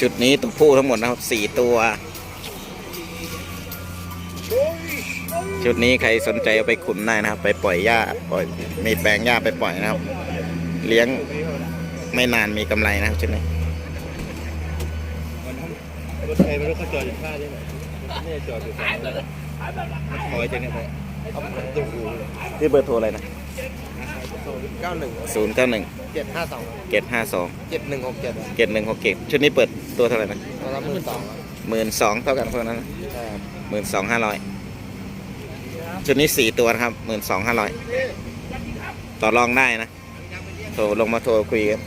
ชุดนี้ตัวผู้ทั้งหมดนะครับสี่ตัว ชุดนี้ใครสนใจเอาไปขุนได้นะครับ ไปปล่อยหญ้าปล่อยมีแปลงหญ้าไปปล่อยนะครับ เลี้ยงไม่นานมีกำไรนะครับชุดนี้รถไฟมันรถเขาจอดอยู่ท่านี่แหละนี่จอดอยู่สามถอยจากนี้ไปเอาตู้ที่เบอร์โทรอะไรนะ เก้าหนึ่งศูนย์เก้าหนึ่งเจ็ดห้าสองเจ็ดห้าสองเจ็ดหนึ่งหกเจ็ดเจ็ดหนึ่งหกเจ็ดชุดนี้เปิดตัวเท่าไหร่นะตัวละหมื่นสองหมื่นสองเท่ากันเท่านั้นใช่ครับหมื่นสองห้าร้อยชุดนี้สี่ตัวนะครับหมื่นสองห้าร้อยต่อรองได้นะโทรลงมาโทรคุยกัน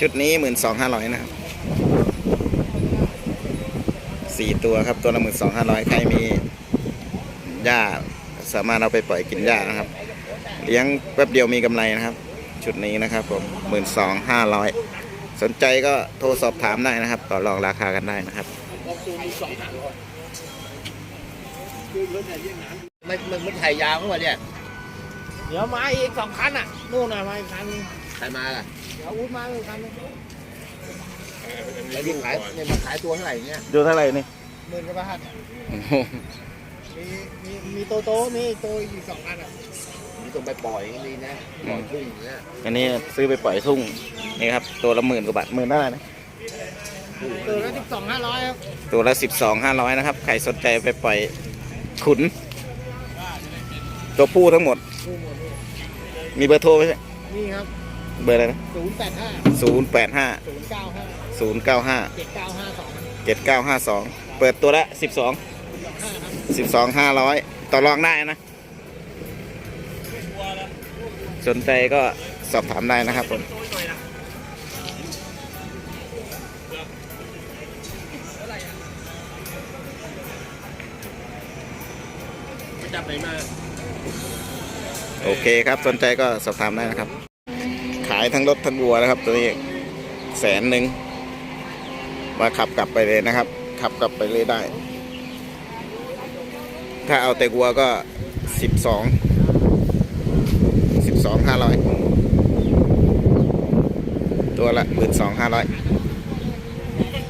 ชุดนี้หมื่นสองห้าร้อยนะครับ สี่ตัวครับ ตัวละหมื่นสองห้าร้อยใครมีหญ้าสามารถเอาไปปล่อยกินหญ้านะครับ เลี้ยงแป๊บเดียวมีกำไรนะครับ ชุดนี้นะครับผมหมื่นสองห้าร้อยสนใจก็โทรสอบถามได้นะครับ ต่อรองราคากันได้นะครับไม่มันมันถ่ายยาวเข้ามาเนี่ยเดี๋ยวมาอีกสองคันอะนู่นน่ะมาอีกคันนึงใครมาล่ะเดี๋ยวอุ้ดมาอีกคันนึง ไอ้ที่ขายเนี่ยมาขายตัวเท่าไหร่เนี่ยดูเท่าไหร่นี่หมื่นกว่าบาทมีมีมีโตโตมีโตอีกสองคันอะมีตัวไปปล่อยก็มีนะปล่อยทุ่งอย่างเงี้ยอันนี้ซื้อไปปล่อยทุ่งนี่ครับตัวละหมื่นกว่าบาทหมื่นเท่าไหร่นะตัวละสิบสองห้าร้อยครับตัวละสิบสองห้าร้อยนะครับใครสนใจไปปล่อยขุน ตัวผู้ทั้งหมดดูหมดนี่มีเบอร์โทรไหมนี่ครับ เบอร์อะไรนะศูนย์แปดห้าศูนย์แปดห้าศูนย์เก้าห้า ศูนย์เก้าห้าเจ็ดเก้าห้าสองเจ็ดเก้าห้าสองเปิดตัวละสิบสองห้าครับสิบสองห้าร้อยต่อรองได้นะ สนใจก็สอบถามได้นะครับผมจับไหนมาโอเคครับสนใจก็สอบถามได้นะครับ ขายทั้งรถทั้งวัวนะครับ ตัวนี้แสนหนึ่ง มาขับกลับไปเลยนะครับ ขับกลับไปเลยได้ ถ้าเอาแต่วัวก็สิบสองสิบสองห้าร้อยตัวละหมื่นสองห้าร้อย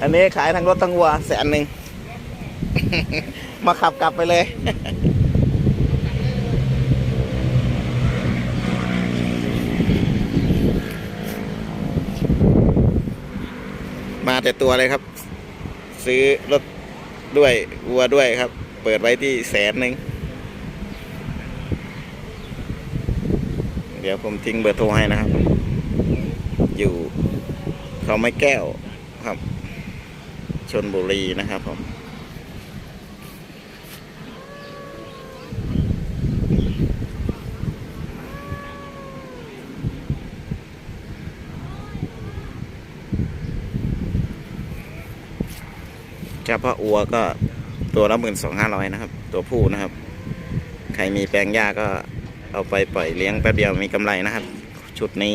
อันนี้ขายทั้งรถทั้งวัวแสนหนึ่ง มาขับกลับไปเลย แต่ตัวเลยครับ ซื้อรถด้วยวัวด้วยครับ เปิดไว้ที่แสนหนึ่งเดี๋ยวผมทิ้งเบอร์โทรให้นะครับ อยู่เขาไม่แก้วครับชนบุรีนะครับผม เฉพาะอัวก็ตัวละหมื่นสองห้าร้อยนะครับ ตัวผู้นะครับ ใครมีแปลงหญ้าก็เอาไปปล่อยเลี้ยงแป๊บเดียวมีกำไรนะครับ ชุดนี้